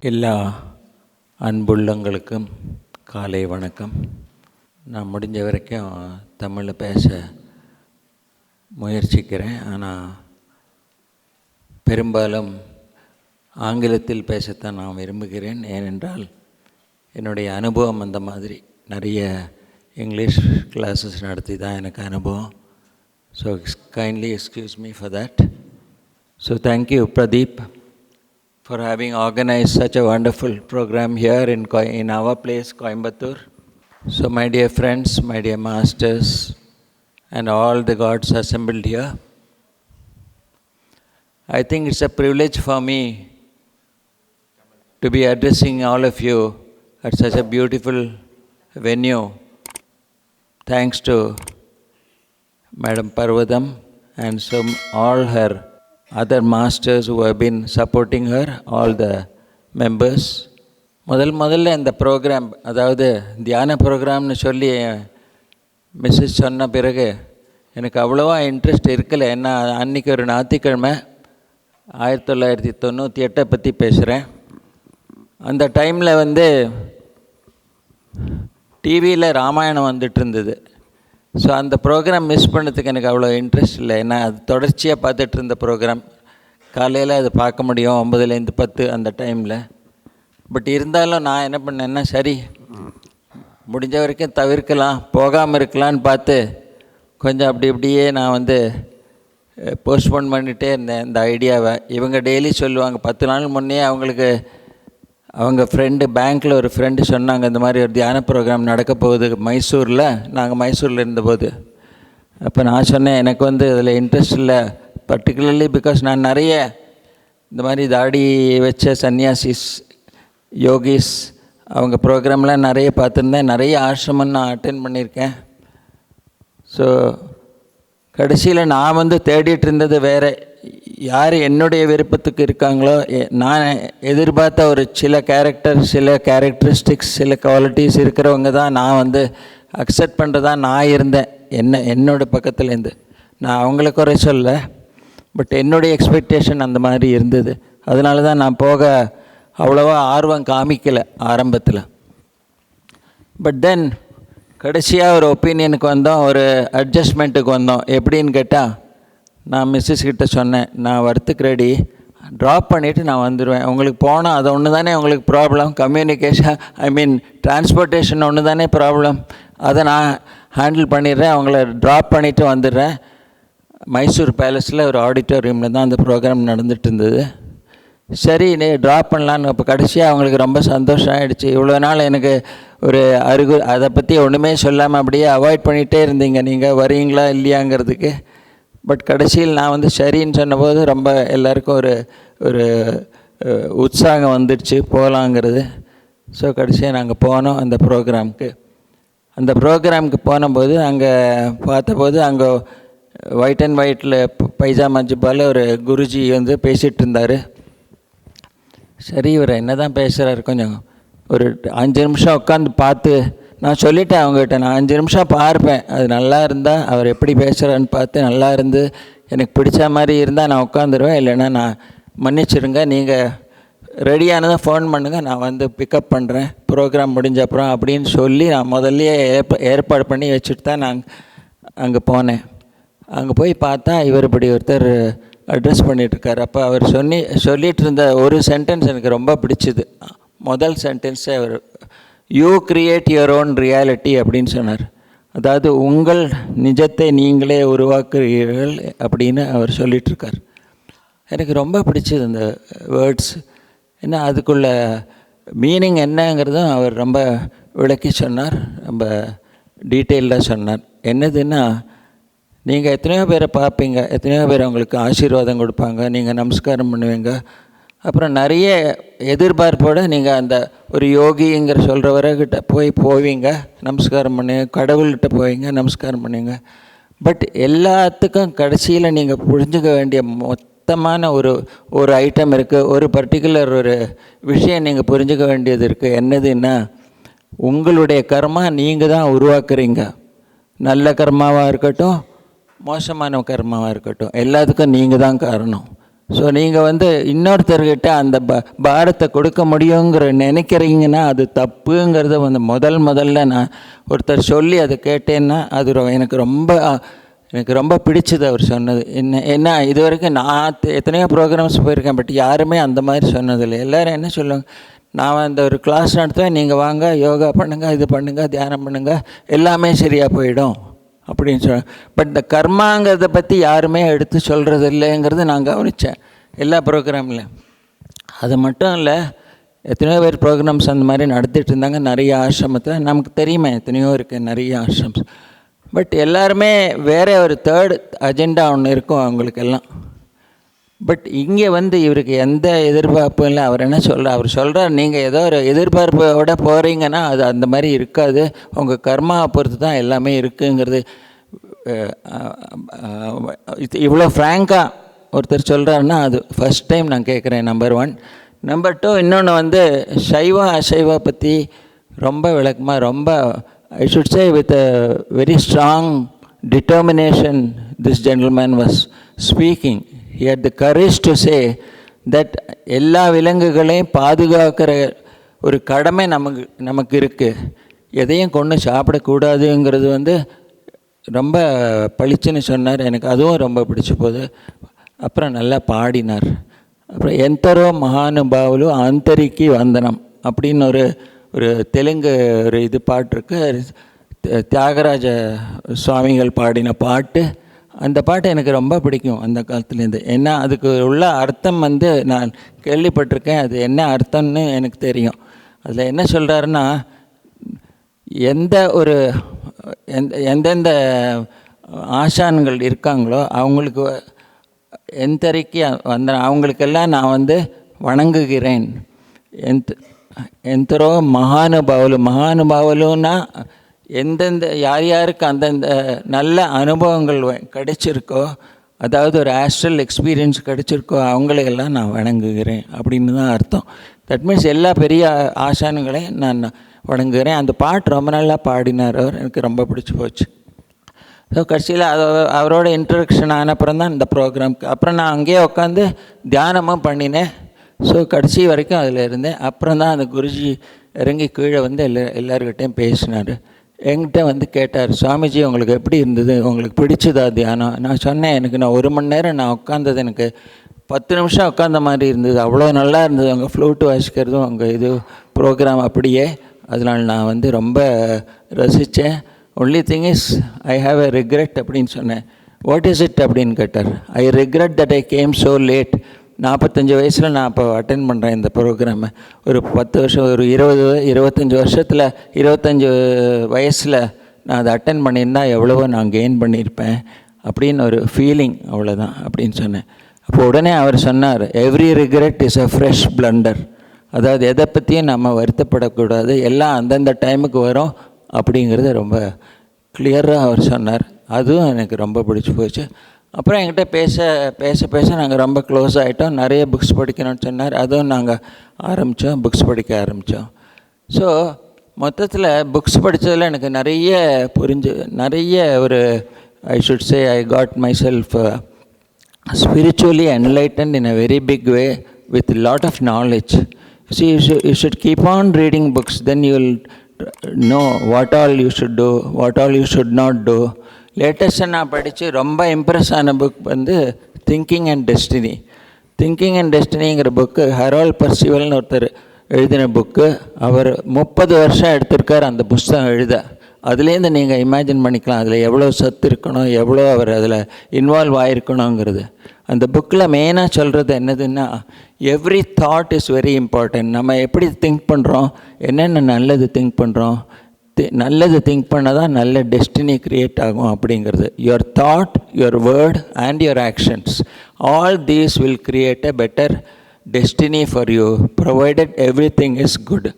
எல்லா அன்புள்ளங்களுக்கும் காலை வணக்கம். நான் முடிஞ்ச வரைக்கும் தமிழில் பேச முயற்சிக்கிறேன். ஆனால் பெரும்பாலும் ஆங்கிலத்தில் பேசத்தான் நான் விரும்புகிறேன். ஏனென்றால் என்னுடைய அனுபவம் அந்த மாதிரி. நிறைய இங்கிலீஷ் கிளாஸஸ் நடத்தி தான் எனக்கு அனுபவம். So kindly excuse me for that So, thank you, Pradeep, for having organized such a wonderful program here in, in our place, Coimbatore. So, my dear friends, my dear masters, and all the gods assembled here, I think it's a privilege for me to be addressing all of you at such a beautiful venue, thanks to Madam Parvadam and some, all her other masters who have been supporting her, all the முதல் முதல்ல இந்த program அதாவது தியான ப்ரோக்ராம்னு சொல்லி message சொன்ன பிறகு எனக்கு அவ்வளோவா இன்ட்ரெஸ்ட் இருக்கலை. ஏன்னா அன்றைக்கி ஒரு ஞாயிற்றுக்கிழமை ஆயிரத்தி தொள்ளாயிரத்தி தொண்ணூற்றி எட்டை பற்றி பேசுகிறேன் அந்த டைமில் வந்து டிவியில் ராமாயணம் வந்துட்டு இருந்தது. ஸோ அந்த ப்ரோக்ராம் மிஸ் பண்ணதுக்கு எனக்கு அவ்வளோ இன்ட்ரெஸ்ட் இல்லை. ஏன்னா அது தொடர்ச்சியாக பார்த்துட்டு இருந்த ப்ரோக்ராம் காலையில் அதை பார்க்க முடியும். ஒம்பதுலேருந்து பத்து அந்த டைமில் பட் இருந்தாலும் நான் என்ன பண்ணேன்னா சரி முடிஞ்ச வரைக்கும் தவிர்க்கலாம். போகாமல் இருக்கலான்னு பார்த்து கொஞ்சம் அப்படி இப்படியே நான் வந்து eh, போஸ்ட்போன் பண்ணிகிட்டே இருந்தேன். இந்த ஐடியாவை இவங்க டெய்லி சொல்லுவாங்க பத்து நாள் முன்னே அவங்களுக்கு அவங்க ஃப்ரெண்டு பேங்க்கில் ஒரு ஃப்ரெண்டு சொன்னாங்க இந்த மாதிரி ஒரு தியான ப்ரோக்ராம் நடக்க போகுது மைசூரில். நாங்கள் மைசூரில் இருந்தபோது. அப்போ நான் சொன்னேன் எனக்கு வந்து அதில் இன்ட்ரெஸ்ட் இல்லை. பர்டிகுலர்லி பிகாஸ் நான் நிறைய இந்த மாதிரி தாடி வச்ச சன்னியாசிஸ் யோகிஸ் அவங்க ப்ரோக்ராம்லாம் நிறைய பார்த்துருந்தேன். நிறைய ஆசிரமம் நான் அட்டென்ட் பண்ணியிருக்கேன். ஸோ கடைசியில் நான் வந்து தேடிட்டு இருந்தது வேறு. யார் என்னுடைய விருப்பத்துக்கு இருக்காங்களோ எ- நான் எதிர்பார்த்த ஒரு சில கேரக்டர் சில கேரக்டரிஸ்டிக்ஸ் சில குவாலிட்டிஸ் இருக்கிறவங்க தான் நான் வந்து அக்செப்ட் பண்ணுறதா நான் இருந்தேன். என்ன என்னோடய பக்கத்துலேருந்து. நான் அவங்கள குறை சொல்ல பட் என்னுடைய எக்ஸ்பெக்டேஷன் அந்த மாதிரி இருந்தது. அதனால தான் நான் போக அவ்வளோவா ஆர்வம் காமிக்கலை ஆரம்பத்தில். பட் தென் கடைசியாக ஒரு ஒப்பீனியனுக்கு வந்தோம் ஒரு அட்ஜஸ்ட்மெண்ட்டுக்கு வந்தோம். எப்படின்னு கேட்டால் நான் மிஸ்ஸஸ் கிட்டே சொன்னேன் நான் வரத்துக்கு ரெடி ட்ராப் பண்ணிவிட்டு நான் வந்துடுவேன் உங்களுக்கு போனால் அது ஒன்று தானே உங்களுக்கு problem communication I mean transportation ஒன்று தானே ப்ராப்ளம் அதை நான் ஹேண்டில் பண்ணிடுறேன். அவங்கள ட்ராப் பண்ணிவிட்டு வந்துடுறேன். மைசூர் பேலஸில் ஒரு ஆடிட்டோரியமில் தான் அந்த ப்ரோக்ராம் நடந்துட்டு இருந்தது. சரி நீ ட்ராப் பண்ணலான்னு அப்போ கடைசியாக அவங்களுக்கு ரொம்ப சந்தோஷம் ஆகிடுச்சு இவ்வளோ நாள் எனக்கு ஒரு அருகு அதை பற்றி ஒன்றுமே சொல்லாமல் அப்படியே அவாய்ட் பண்ணிகிட்டே இருந்தீங்க. நீங்கள் வரீங்களா இல்லையாங்கிறதுக்கு. பட் கடைசியில் நான் வந்து சரின்னு சொன்னபோது ரொம்ப எல்லாருக்கும் ஒரு ஒரு உற்சாகம் வந்துடுச்சு போகலாங்கிறது. ஸோ கடைசியாக நாங்கள் போனோம் அந்த ப்ரோக்ராமுக்கு. அந்த ப்ரோக்ராமுக்கு போனபோது அங்கே பார்த்தபோது அங்கே ஒயிட் அண்ட் ஒயிட்டில் பைஜாமா ஜிப்பால் ஒரு குருஜி வந்து பேசிகிட்டு இருந்தார் சரி இவர் என்ன தான் பேசுகிறாரு கொஞ்சம் ஒரு அஞ்சு நிமிஷம் உட்காந்து பார்த்து நான் சொல்லிட்டேன் அவங்ககிட்ட நான் அஞ்சு நிமிஷம் பார்ப்பேன். அது நல்லா இருந்தால் அவர் எப்படி பேசுகிறான்னு பார்த்து நல்லா இருந்து எனக்கு பிடிச்ச மாதிரி இருந்தால் நான் உட்காந்துருவேன் இல்லைன்னா நான் மன்னிச்சிடுங்க நீங்கள் ரெடியானதை ஃபோன் பண்ணுங்கள் நான் வந்து பிக்கப் பண்ணுறேன் ப்ரோக்ராம் முடிஞ்ச அப்புறம் அப்படின்னு சொல்லி நான் முதல்லையே ஏற்ப ஏற்பாடு பண்ணி வச்சுட்டு தான் நான் அங்கே போனேன். அங்கே போய் பார்த்தா இவர் இப்படி ஒருத்தர் அட்ரஸ் பண்ணிகிட்ருக்கார் அப்போ அவர் சொல்லி சொல்லிகிட்டு இருந்த ஒரு சென்டென்ஸ் எனக்கு ரொம்ப பிடிச்சிது. முதல் சென்டென்ஸே அவர் you create your own reality அப்படின்னு சொன்னார். அதாவது உங்கள் நிஜத்தை நீங்களே உருவாக்குறீர்கள் அப்படின்னு அவர் சொல்லிகிட்ருக்கார் எனக்கு ரொம்ப பிடிச்சது அந்த வேர்ட்ஸ் ஏன்னா அதுக்குள்ள மீனிங் என்னங்கிறதும் அவர் ரொம்ப விளக்கி சொன்னார். ரொம்ப டீட்டெயிலாக சொன்னார். என்னதுன்னா நீங்கள் எத்தனையோ பேரை பார்ப்பீங்க. எத்தனையோ பேர் உங்களுக்கு ஆசீர்வாதம் கொடுப்பாங்க. நீங்கள் நமஸ்காரம் பண்ணுவீங்க. அப்புறம் நிறைய எதிர்பார்ப்போடு நீங்கள் அந்த ஒரு யோகிங்கிற சொல்கிறவர்கிட்ட போய் போவீங்க. நமஸ்காரம் பண்ணுங்க. கடவுள்கிட்ட போவீங்க. நமஸ்காரம் பண்ணுவீங்க பட் எல்லாத்துக்கும் கடைசியில் நீங்கள் புரிஞ்சுக்க வேண்டிய மொத்தமான ஒரு ஒரு ஐட்டம் இருக்குது ஒரு பர்டிகுலர் ஒரு விஷயம் நீங்கள் புரிஞ்சுக்க வேண்டியது இருக்குது என்னதுன்னா உங்களுடைய கர்மா நீங்கள் தான் உருவாக்குறீங்க. நல்ல கர்மாவாக இருக்கட்டும் மோசமான கர்மாவாக இருக்கட்டும். எல்லாத்துக்கும் நீங்கள் தான் காரணம். ஸோ நீங்கள் வந்து இன்னொருத்தர்கிட்ட அந்த ப பாரத்தை கொடுக்க முடியுங்கிற நினைக்கிறீங்கன்னா அது தப்புங்கிறத வந்து முதல் முதல்ல நான் ஒருத்தர் சொல்லி அதை கேட்டேன்னா அது எனக்கு ரொம்ப எனக்கு ரொம்ப பிடிச்சது அவர் சொன்னது. என்ன என்ன இது வரைக்கும் நான் எத்தனையோ ப்ரோக்ராம்ஸ் போயிருக்கேன் பட் யாருமே அந்த மாதிரி சொன்னதில்லை. எல்லோரும் என்ன சொல்லுவாங்க நான் அந்த ஒரு கிளாஸ் நடத்துவேன் நீங்கள் வாங்க யோகா பண்ணுங்கள் இது பண்ணுங்கள் தியானம் பண்ணுங்கள் எல்லாமே சரியாக போயிடும். அப்படின்னு சொல் பட் இந்த கர்மாங்கிறத பற்றி யாருமே எடுத்து சொல்கிறது இல்லைங்கிறது நான் கவனித்தேன் எல்லா ப்ரோக்ராம்லையும் அது மட்டும் இல்லை எத்தனையோ பேர் ப்ரோக்ராம்ஸ் அந்த மாதிரி நடத்திட்டு இருந்தாங்க நிறைய ஆசிரமத்தில். நமக்கு தெரியுமே எத்தனையோ இருக்குது நிறைய ஆசிரம்ஸ் பட் எல்லாருமே வேறு ஒரு தேர்ட் அஜெண்டா ஒன்று இருக்கும் அவங்களுக்கெல்லாம். பட் இங்கே வந்து இவருக்கு எந்த எதிர்பார்ப்பும் இல்லை. அவர் என்ன சொல்கிறார் அவர் சொல்கிறார் நீங்கள் ஏதோ ஒரு எதிர்பார்ப்போட போகிறீங்கன்னா அது அந்த மாதிரி இருக்காது. உங்கள் கர்மாவை பொறுத்து தான் எல்லாமே இருக்குங்கிறது. இது இவ்வளோ ஃப்ராங்காக ஒருத்தர் சொல்கிறாருன்னா அது ஃபஸ்ட் டைம் நான் கேட்குறேன் நம்பர் ஒன் நம்பர் டூ இன்னொன்று வந்து சைவா அசைவா பற்றி ரொம்ப விளக்கமாக ரொம்ப I should say with a very strong determination this gentleman was speaking he had the courage to say that எல்லா விலங்குகளையும் பாதுகாக்கிற ஒரு கடமை நமக்கு நமக்கு இருக்குது எதையும் கொண்டு சாப்பிடக்கூடாதுங்கிறது வந்து ரொம்ப பளிச்சுன்னு சொன்னார். எனக்கு அதுவும் ரொம்ப பிடிச்ச போகுது அப்புறம் நல்லா பாடினார். அப்புறம் எந்தரோ மகானுபாவுலு அந்தரிக்கி வந்தனம் அப்படின்னு ஒரு ஒரு தெலுங்கு ஒரு இது பாட்டு இருக்கு. தியாகராஜ சுவாமிகள் பாடின பாட்டு. அந்த பாட்டு எனக்கு ரொம்ப பிடிக்கும் அந்த காலத்துலேருந்து. ஏன்னா அதுக்கு உள்ள அர்த்தம் வந்து நான் கேள்விப்பட்டிருக்கேன். அது என்ன அர்த்தம்னு எனக்கு தெரியும். அதில் என்ன சொல்கிறாருன்னா எந்த ஒரு எந்த எந்தெந்த ஆசான்கள் இருக்காங்களோ அவங்களுக்கு எந்தரிக்கு வந்த அவங்களுக்கெல்லாம் நான் வந்து வணங்குகிறேன். எந்த எந்தரோ மகானுபாவலு மகானுபாவலுன்னா எந்தெந்த யார் யாருக்கு அந்தந்த நல்ல அனுபவங்கள் வ- கிடைச்சிருக்கோ அதாவது ஒரு ஆஸ்ட்ரல் எக்ஸ்பீரியன்ஸ் கிடைச்சிருக்கோ அவங்களையெல்லாம் நான் வணங்குகிறேன் அப்படின்னு தான் அர்த்தம். தட் மீன்ஸ் எல்லா பெரிய ஆசான்களையும் நான் வணங்குகிறேன். அந்த பாட்டு ரொம்ப நல்லா பாடினார் அவர். எனக்கு ரொம்ப பிடிச்சி போச்சு. ஸோ கடைசியில் அது அவரோட இன்ட்ரடக்ஷன் ஆனப்புறம் தான் இந்த ப்ரோக்ராம்க்கு அப்புறம் நான் அங்கேயே உட்காந்து தியானமும் பண்ணினேன். ஸோ கடைசி வரைக்கும் அதில் இருந்தேன். அப்புறம் தான் அந்த குருஜி இறங்கி கீழே வந்து எல்லா எல்லோருக்கிட்டேயும் பேசினார். என்கிட்ட வந்து கேட்டார் சுவாமிஜி உங்களுக்கு எப்படி இருந்தது? உங்களுக்கு பிடிச்சதா தியானம்? நான் சொன்னேன் எனக்கு நான் ஒரு மணி நேரம் நான் உட்காந்தது எனக்கு பத்து நிமிஷம் உட்காந்த மாதிரி இருந்தது. அவ்வளோ நல்லா இருந்தது. அவங்க ஃப்ளூட்டு வாசிக்கிறதும் அவங்க இது ப்ரோக்ராம் அப்படியே. அதனால் நான் வந்து ரொம்ப ரசித்தேன். Only thing is I have a regret அப்படின்னு சொன்னேன். வாட் இஸ் இட் அப்படின்னு கேட்டார். I regret that I came so late நாற்பத்தஞ்சு வயசில் நான் இப்போ அட்டன் பண்ணுறேன் இந்த ப்ரோக்ராமை ஒரு பத்து வருஷம் ஒரு இருபது இருபத்தஞ்சி வருஷத்தில் இருபத்தஞ்சி வயசில் நான் அதை அட்டன் பண்ணியிருந்தா எவ்வளவோ நான் கெயின் பண்ணியிருப்பேன் அப்படின்னு ஒரு ஃபீலிங் அவ்வளோதான் அப்படின்னு சொன்னேன். அப்போ உடனே அவர் சொன்னார் every regret is a fresh blunder அதாவது எதை பற்றியும் நம்ம வருத்தப்படக்கூடாது. எல்லாம் அந்தந்த டைமுக்கு வரும் அப்படிங்கிறத ரொம்ப கிளியராக அவர் சொன்னார். அதுவும் எனக்கு ரொம்ப பிடிச்சி போச்சு. அப்புறம் என்கிட்ட பேச பேச பேச நாங்கள் ரொம்ப க்ளோஸ் ஆகிட்டோம் நிறைய புக்ஸ் படிக்கணும்னு சொன்னார் அதுவும் நாங்கள் ஆரம்பித்தோம் புக்ஸ் படிக்க ஆரம்பித்தோம் ஸோ மொத்தத்தில் புக்ஸ் படித்ததில் எனக்கு நிறைய புரிஞ்சு நிறைய ஒரு I should say I got myself spiritually enlighten in a very big way with lot of knowledge see you you should keep on reading books then you will know what all you should do what all you should not do லேட்டஸ்ட்டாக நான் படித்து ரொம்ப impress ஆன book வந்து thinking and destiny thinking and டெஸ்டினிங்கிற book Harold பர்சிவல்னு ஒருத்தர் எழுதின book அவர் முப்பது வருஷம் எடுத்திருக்கார் அந்த புஸ்தகம் எழுத. அதுலேருந்து நீங்கள் இமேஜின் பண்ணிக்கலாம். அதில் எவ்வளோ சத்து இருக்கணும் எவ்வளோ அவர் அதில் இன்வால்வ் ஆகிருக்கணுங்கிறது அந்த புக்கில் மெயினாக சொல்கிறது என்னதுன்னா every thought is very important நம்ம எப்படி திங்க் பண்ணுறோம் என்னென்ன நல்லது திங்க் பண்ணுறோம் நல்லது திங்க் பண்ணால் தான் நல்ல டெஸ்டினி க்ரியேட் ஆகும் அப்படிங்கிறது. Your thought your word and your actions all these will create a better destiny for you provided everything is good